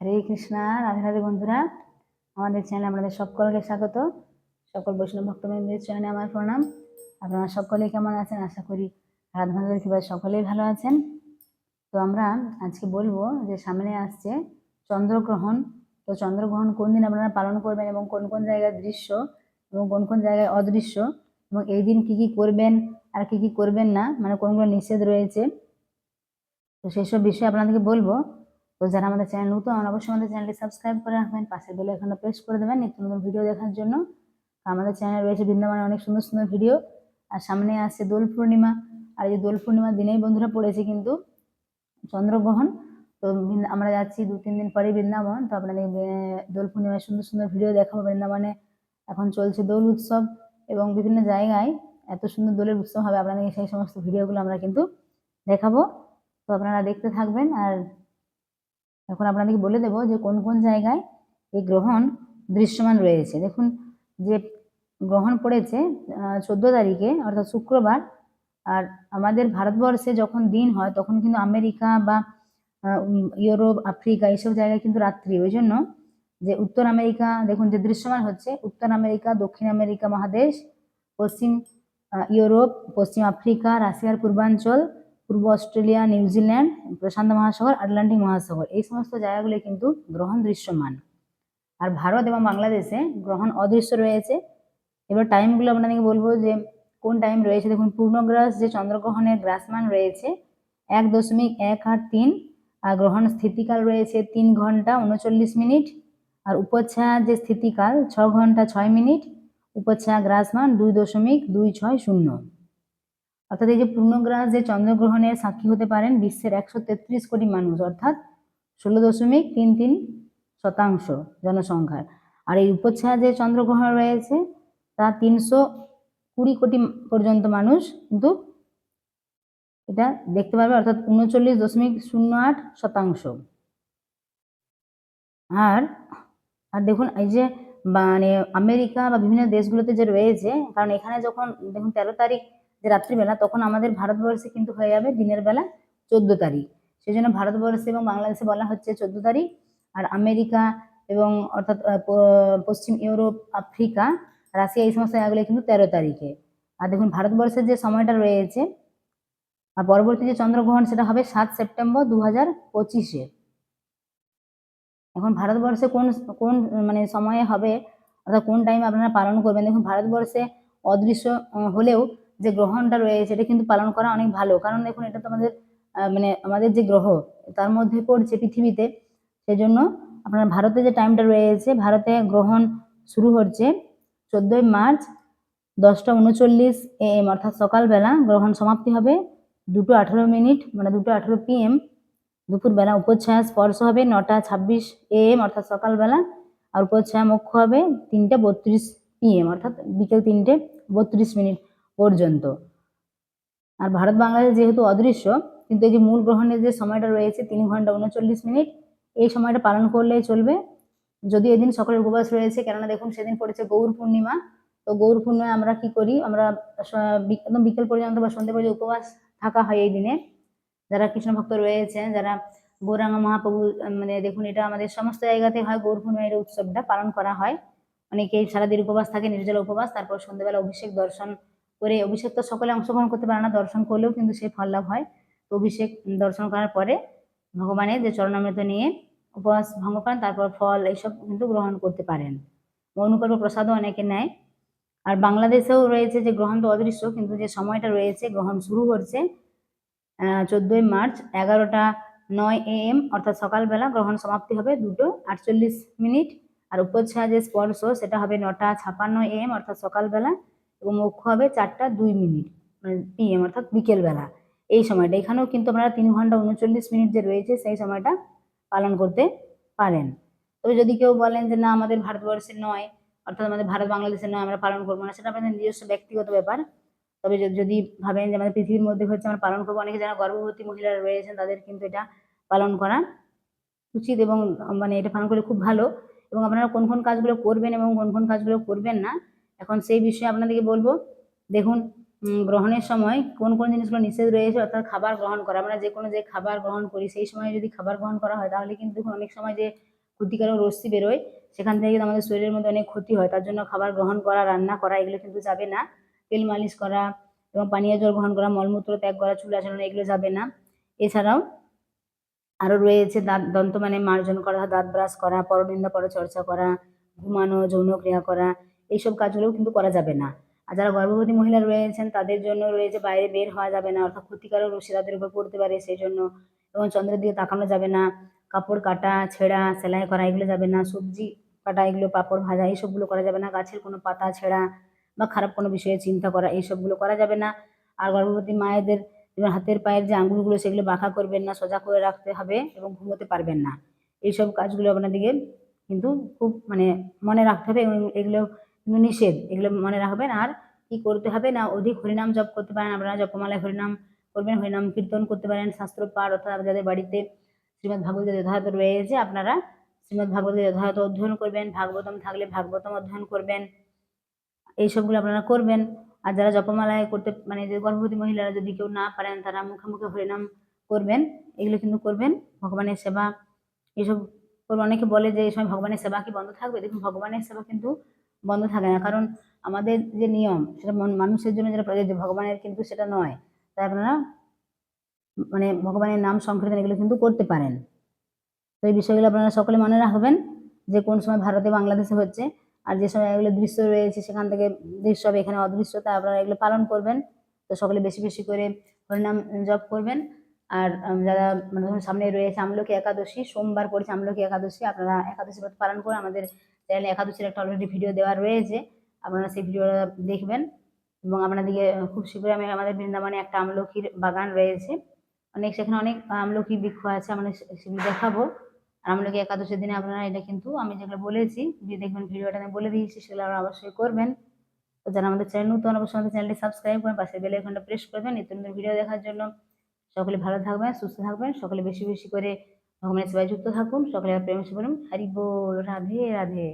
হরে কৃষ্ণা, রাধে রাধে বন্ধুরা। আমাদের চ্যানেলে আপনাদের সকলকে স্বাগত। সকল বৈষ্ণব ভক্তবৃন্দের চ্যানেলে আমার প্রণাম। আপনারা সকলে কেমন আছেন? আশা করি রাধা মাধবের কৃপায় সকলেই ভালো আছেন। তো আমরা আজকে বলব যে সামনে আসছে চন্দ্রগ্রহণ। তো চন্দ্রগ্রহণ কোন দিন আপনারা পালন করবেন এবং কোন কোন জায়গায় দৃশ্য এবং কোন কোন জায়গায় অদৃশ্য এবং এই দিন কী কী করবেন আর কী কী করবেন না? মানে কোনগুলো নিষেধ রয়েছে? তো সেসব বিষয়ে আপনাদেরকে বলব। তো যারা আমাদের চ্যানেল নতুন আমার অবশ্যই আমাদের চ্যানেলটি সাবস্ক্রাইব করে রাখবেন, পাশের বেলে এখানে প্রেস করে দেবেন, নিত্য নতুন ভিডিও দেখার জন্য। আমাদের চ্যানেলে রয়েছে বৃন্দাবনের অনেক সুন্দর সুন্দর ভিডিও। আর সামনে আসছে দোল পূর্ণিমা। আর এই দোল পূর্ণিমার দিনেই বন্ধুরা পড়েছে কিন্তু চন্দ্রগ্রহণ। তো আমরা যাচ্ছি দু তিন দিন পরেই বৃন্দাবন। তো আপনাদের দোল পূর্ণিমায় সুন্দর সুন্দর ভিডিও দেখাবো বৃন্দাবনে। এখন চলছে দোল উৎসব এবং বিভিন্ন জায়গায় এত সুন্দর দোলের উৎসব হবে আপনাদেরকে সেই সমস্ত ভিডিওগুলো আমরা কিন্তু দেখাবো। তো আপনারা দেখতে থাকবেন আর এখন আপনাদেরকে বলে দেবো যে কোন কোন জায়গায় এই গ্রহণ দৃশ্যমান রয়েছে। দেখুন, যে গ্রহণ পড়েছে চোদ্দ তারিখে, অর্থাৎ শুক্রবার, আর আমাদের ভারতবর্ষে যখন দিন হয়, তখন কিন্তু আমেরিকা বা ইউরোপ, আফ্রিকা এইসব জায়গায় কিন্তু রাত্রি। ওই জন্য যে উত্তর আমেরিকা, দেখুন, যে দৃশ্যমান হচ্ছে, উত্তর আমেরিকা, দক্ষিণ আমেরিকা মহাদেশ, পশ্চিম ইউরোপ, পশ্চিম আফ্রিকা, রাশিয়ার পূর্বাঞ্চল পূর্ব অস্ট্রেলিয়া নিউজিল্যান্ড প্রশান্ত মহাসাগর, আটলান্টিক মহাসাগর, এই সমস্ত জায়গাগুলি কিন্তু গ্রহণ দৃশ্যমান। আর ভারত এবং বাংলাদেশে গ্রহণ অদৃশ্য রয়েছে। এবার টাইমগুলো আপনাদেরকে বলব যে, কোন টাইম রয়েছে? দেখুন, পূর্ণগ্রাস যে চন্দ্রগ্রহণের গ্রাসমান রয়েছে, এক দশমিক এক আট তিন, আর গ্রহণ স্থিতিকাল রয়েছে তিন ঘণ্টা উনচল্লিশ মিনিট, আর উপচ্ছায়া যে স্থিতিকাল, ছ ঘণ্টা ছয় মিনিট, উপচ্ছায়া গ্রাসমান দুই দশমিক দুই ছয় শূন্য। অর্থাৎ এই যে পূর্ণগ্রাস যে চন্দ্রগ্রহণের সাক্ষী হতে পারেন, বিশ্বের একশো তেত্রিশ কোটি মানুষ, অর্থাৎ ষোলো দশমিক তিন তিন শতাংশ জনসংখ্যার। আর এই উপচ্ছায়া যে চন্দ্রগ্রহণ রয়েছে, তা তিনশো কুড়ি কোটি পর্যন্ত মানুষ কিন্তু এটা দেখতে পারবে, অর্থাৎ উনচল্লিশ দশমিক শূন্য আট শতাংশ। আর আর দেখুন, এই যে মানে আমেরিকা বা বিভিন্ন দেশগুলোতে যে রয়েছে, কারণ এখানে যখন, দেখুন, তেরো তারিখ যে রাত্রিবেলা, তখন আমাদের ভারতবর্ষে কিন্তু হয়ে যাবে দিনের বেলা চোদ্দ তারিখ। সেই জন্য ভারতবর্ষে এবং বাংলাদেশে বলা হচ্ছে চোদ্দ তারিখ। আর আমেরিকা এবং অর্থাৎ পশ্চিম ইউরোপ, আফ্রিকা, রাশিয়া এই সমস্ত জায়গাগুলো কিন্তু তেরো তারিখে। আর দেখুন, ভারতবর্ষের যে সময়টা রয়েছে, আর পরবর্তী যে চন্দ্রগ্রহণ, সেটা হবে সাত সেপ্টেম্বর দু হাজার পঁচিশে। এখন ভারতবর্ষে কোন কোন মানে সময়ে হবে, অর্থাৎ কোন টাইমে আপনারা পালন করবেন? দেখুন, ভারতবর্ষে অদৃশ্য হলেও যে গ্রহণটা রয়েছে, এটা কিন্তু পালন করা অনেক ভালো। কারণ দেখুন, এটা তো আমাদের মানে আমাদের যে গ্রহ, তার মধ্যে পড়ছে পৃথিবীতে। সেজন্য আপনার ভারতে যে টাইমটা রয়েছে, ভারতে গ্রহণ শুরু হচ্ছে চোদ্দোই মার্চ দশটা উনচল্লিশ এ এম অর্থাৎ সকালবেলা গ্রহণ সমাপ্তি হবে দুটো আঠেরো মিনিট মানে দুটো আঠেরো পিএম দুপুরবেলা উপচ্ছায়া স্পর্শ হবে নটা ছাব্বিশ এ এম অর্থাৎ সকালবেলা। আর উপচ্ছায়া মুখ্য হবে তিনটে বত্রিশ পিএম অর্থাৎ বিকেল তিনটে বত্রিশ মিনিট। পর্যন্ত। আর ভারত বাংলাদেশ যেহেতু অদৃশ্য, কিন্তু এই যে মূল গ্রহণের যে সময়টা রয়েছে, তিন ঘণ্টা উনচল্লিশ মিনিট, এই সময়টা পালন করলেই চলবে। যদি এদিন সকলের উপবাস রয়েছে, কেননা দেখুন সেদিন পড়েছে গৌর পূর্ণিমা। তো গৌর পূর্ণিমায় আমরা কি করি? আমরা একদম বিকেল পর্যন্ত বা সন্ধ্যে পর্যন্ত উপবাস থাকা হয় এই দিনে। যারা কৃষ্ণ ভক্ত রয়েছেন, যারা গৌরাঙ্গ মহাপ্রভু মানে দেখুন এটা আমাদের সমস্ত জায়গাতে হয়, গৌর এই উৎসবটা পালন করা হয়। অনেকেই সারাদিন উপবাস থাকে, নির্জলা উপবাস, তারপর সন্ধ্যেবেলা অভিষেক দর্শন করে অভিষেক তো সকলে অংশগ্রহণ করতে পারে না, দর্শন করলেও কিন্তু সেই ফল লাভ হয়। তো অভিষেক দর্শন করার পরে ভগবানের যে চরণামৃত নিয়ে উপবাস ভঙ্গ করেন, তারপর ফল এইসব কিন্তু গ্রহণ করতে পারেন। অনুকল্প প্রসাদও অনেকে নেয়। আর বাংলাদেশেও রয়েছে যে গ্রহণ তো অদৃশ্য, কিন্তু যে সময়টা রয়েছে, গ্রহণ শুরু হচ্ছে চোদ্দোই মার্চ, এগারোটা নয় এ এম, অর্থাৎ সকালবেলা গ্রহণ সমাপ্তি হবে দুটো আটচল্লিশ মিনিট। আর উপচ্ছায়া যে স্পর্শ, সেটা হবে নটা ছাপান্ন এ এম, অর্থাৎ সকালবেলা। এবং মুখ্য হবে চারটা দুই মিনিট মানে পিএম অর্থাৎ বিকেলবেলা। এই সময়টা, এখানেও কিন্তু আপনারা তিন ঘণ্টা উনচল্লিশ মিনিট যে রয়েছে, সেই সময়টা পালন করতে পারেন। তবে যদি কেউ বলেন যে, না, আমাদের ভারতবর্ষের নয়, অর্থাৎ আমাদের ভারত বাংলাদেশের নয়, আমরা পালন করব না, সেটা আপনাদের নিজস্ব ব্যক্তিগত ব্যাপার। তবে যদি- ভাবেন যে, আমাদের পৃথিবীর মধ্যে হচ্ছে আমরা পালন করব, অনেকে যারা গর্ভবতী মহিলারা রয়েছেন, তাদের কিন্তু এটা পালন করা উচিত এবং মানে এটা পালন করলে খুব ভালো। এবং আপনারা কোন কোন কাজগুলো করবেন এবং কোন কোন কাজগুলো করবেন না এখন সেই বিষয়ে আপনাদেরকে বলব। দেখুন গ্রহণের সময় কোন কোন জিনিসগুলো নিষেধ রয়েছে, অর্থাৎ খাবার গ্রহণ করা। আমরা যে কোনো যে খাবার গ্রহণ করি, সেই সময় যদি খাবার গ্রহণ করা হয়, তাহলে কিন্তু দেখুন, অনেক সময় যে ক্ষতিকারক রশ্মি বেরোয়, সেখান থেকে কিন্তু আমাদের শরীরের মধ্যে অনেক ক্ষতি হয়। তার জন্য খাবার গ্রহণ করা, রান্না করা, এগুলো কিন্তু যাবে না। তেল মালিশ করা এবং পানীয় জল গ্রহণ করা, মলমূত্র ত্যাগ করা, চুল আচরণ এগুলো যাবে না। এছাড়াও আরও রয়েছে দাঁত দন্ত মানে মার্জন করা, দাঁত ব্রাশ করা, পরনিন্দা পরচর্চা করা, ঘুমানো যৌন ক্রিয়া করা এইসব কাজগুলোও কিন্তু করা যাবে না। আর যারা গর্ভবতী মহিলা রয়েছেন, তাদের জন্য রয়েছে বাইরে বের হওয়া যাবে না, অর্থাৎ ক্ষতিকারক রশ্মি তাদের উপর পড়তে পারে সেই জন্য এবং চন্দ্রের দিকে তাকানো যাবে না, কাপড় কাটা, ছেঁড়া, সেলাই করা এগুলো যাবে না, সবজি কাটা এগুলো, পাপড় ভাজা এইসবগুলো করা যাবে না, গাছের কোনো পাতা ছেঁড়া বা খারাপ কোনো বিষয়ে চিন্তা করা এইসবগুলো করা যাবে না। আর গর্ভবতী মায়েদের হাতের পায়ের যে আঙুলগুলো সেগুলো বাঁকা করবেন না, সোজা করে রাখতে হবে এবং ঘুমোতে পারবেন না। এইসব কাজগুলো আপনাদেরকে কিন্তু খুব মানে মনে রাখতে হবে এবং এগুলো নিষেধ। এগুলো মনে রাখবেন। আর কি করতে হবে না অধিক হরিনাম জপ করতে পারেন আপনারা। জপমালায় হরিনাম করবেন, হরিনাম কীর্তন করতে পারেন, শাস্ত্র পাঠ অর্থাৎ যাদের বাড়িতে শ্রীমদ্ ভাগবত যথাযথ রয়েছে, আপনারা শ্রীমদ্ ভাগবত যথাযথ অধ্যয়ন করবেন, ভাগবতম থাকলে ভাগবতম অধ্যয়ন করবেন এইসবগুলো আপনারা করবেন। আর যারা জপমালায় করতে মানে যে গর্ভবতী মহিলারা যদি কেউ না পারেন, তারা মুখে মুখে হরিনাম করবেন। এগুলো কিন্তু করবেন। ভগবানের সেবা, এসব করবে অনেকে বলে যে এই সময় ভগবানের সেবা কি বন্ধ থাকবে? দেখুন, ভগবানের সেবা কিন্তু বন্ধ থাকে না। কারণ আমাদের যে নিয়ম, সেটা মানুষের জন্য যেটা প্রযোজ্য, ভগবানের কিন্তু সেটা নয়। তাই আপনারা মানে ভগবানের নাম সংকীর্তন এগুলো কিন্তু করতে পারেন। তো এই বিষয়গুলো আপনারা সকলে মনে রাখবেন যে কোন সময় ভারতে বাংলাদেশে হচ্ছে, আর যে সময় এগুলো দৃশ্য রয়েছে, সেখান থেকে দৃশ্য হবে, এখানে অদৃশ্য তাই আপনারা এগুলো পালন করবেন। তো সকলে বেশি বেশি করে হরিনাম জপ করবেন। আর যারা মানে ধরুন সামনে রয়েছে আমলকি একাদশী, সোমবার পড়েছে আমলকি একাদশী, আপনারা একাদশী পালন করে আমাদের চ্যানেলে একাদশীর একটা অলরেডি ভিডিও দেওয়া রয়েছে, আপনারা সেই ভিডিওটা দেখবেন। এবং আপনাদেরকে খুব শীঘ্রই আমি আমাদের বৃন্দাবনে একটা আমলকির বাগান রয়েছে। অনেক সেখানে অনেক আমলকি বৃক্ষ আছে, আমরা সেগুলো দেখাবো। আর আমলকি একাদশীর দিনে আপনারা এটা কিন্তু, আমি যেগুলো বলেছি যে দেখবেন ভিডিওটা আমি বলে দিয়েছি, সেগুলো আপনারা অবশ্যই করবেন। তো যারা আমাদের চ্যানেল নতুন, অবশ্যই আমাদের চ্যানেলটি সাবস্ক্রাইব করেন পাশে বেল আইকনটা প্রেস করবেন। নিত্য নতুন ভিডিও দেখার জন্য সকলে ভালো থাকবেন, সুস্থ থাকবেন, সকলে বেশি বেশি করে ভগবানের সেবায় যুক্ত থাকুন সকলে প্রেম বলুন হরি বল রাধে রাধে।